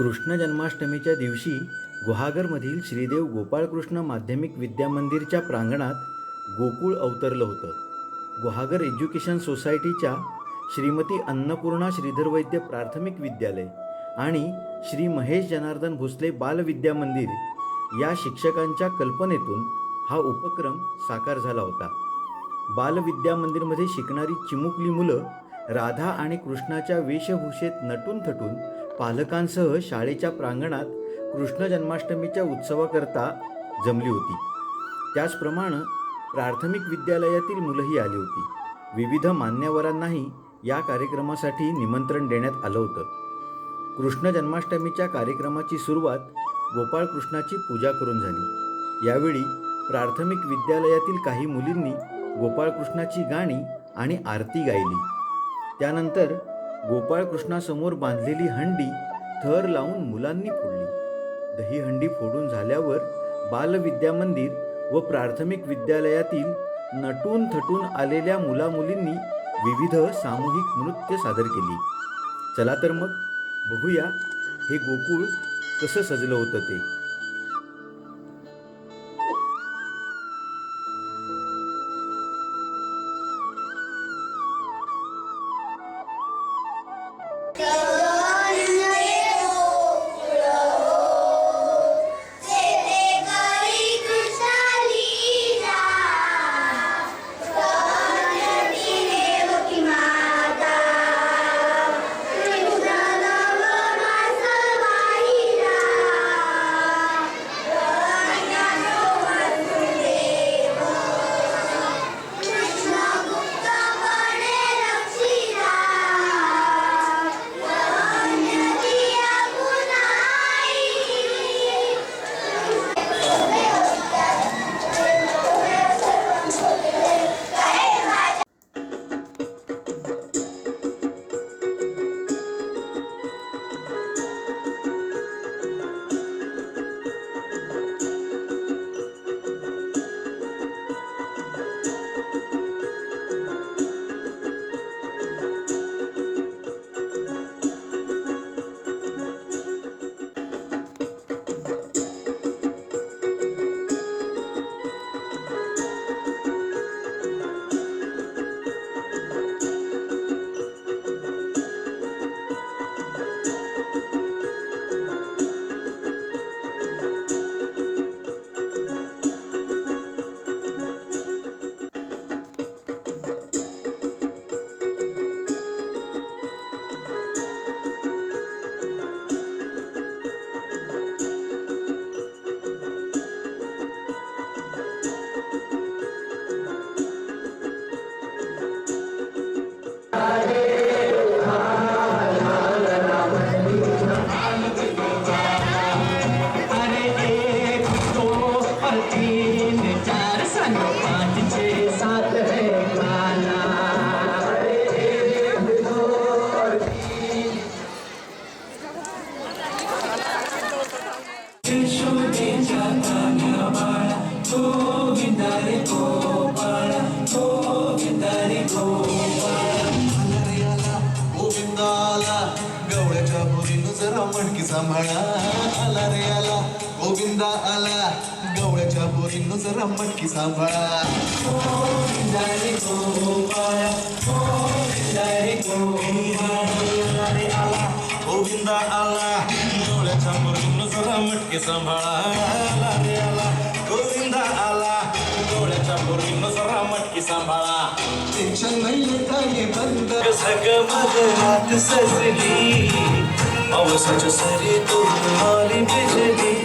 कृष्ण जन्माष्टमीच्या दिवशी गुहागरमधील श्रीदेव गोपाळकृष्ण माध्यमिक विद्यामंदिरच्या प्रांगणात गोकुळ अवतरलं होतं. गुहागर एज्युकेशन सोसायटीच्या श्रीमती अन्नपूर्णा श्रीधर वैद्य प्राथमिक विद्यालय आणि श्री महेश जनार्दन भोसले बालविद्या मंदिर या शिक्षकांच्या कल्पनेतून हा उपक्रम साकार झाला होता. बालविद्या मंदिरमध्ये शिकणारी चिमुकली मुलं राधा आणि कृष्णाच्या वेशभूषेत नटून थटून पालकांसह शाळेच्या प्रांगणात कृष्ण जन्माष्टमीच्या उत्सवाकरता जमली होती. त्याचप्रमाणे प्राथमिक विद्यालयातील मुलंही आली होती. विविध मान्यवरांनाही या कार्यक्रमासाठी निमंत्रण देण्यात आलं होतं. कृष्ण जन्माष्टमीच्या कार्यक्रमाची सुरुवात गोपाळकृष्णाची पूजा करून झाली. यावेळी प्राथमिक विद्यालयातील काही मुलींनी गोपाळकृष्णाची गाणी आणि आरती गायली. त्यानंतर गोपाळकृष्णासमोर बांधलेली हंडी थर लावून मुलांनी फोडली. दही हंडी फोडून झाल्यावर बालविद्या मंदिर व प्राथमिक विद्यालयातील नटून थटून आलेल्या मुलामुलींनी विविध सामूहिक नृत्य सादर केली. चला तर मग बघूया हे गोकुळ कसं सजलं होतं ते. गवळ्याच्या पोरीनं जरा मणकी सांभाळा आला रे आला. गोविंदा आला. गवळ्याच्या पोरीनं जरा मणकी सांभाळा गोविंदा रे गोपाळा. गोविंदा रे गोपाळा. रे आला. गोविंदा आला. गवळ्याच्या पोरीनं जरा मटकी सांभाळा आला रे आला. गोविंदा आला. गवळ्याच्या पोरीनं जरा मटकी सांभाळा टेन्शन नाही काय बंद? झगमगाट सजली. पावसाच्या सरी तू आली बिजली.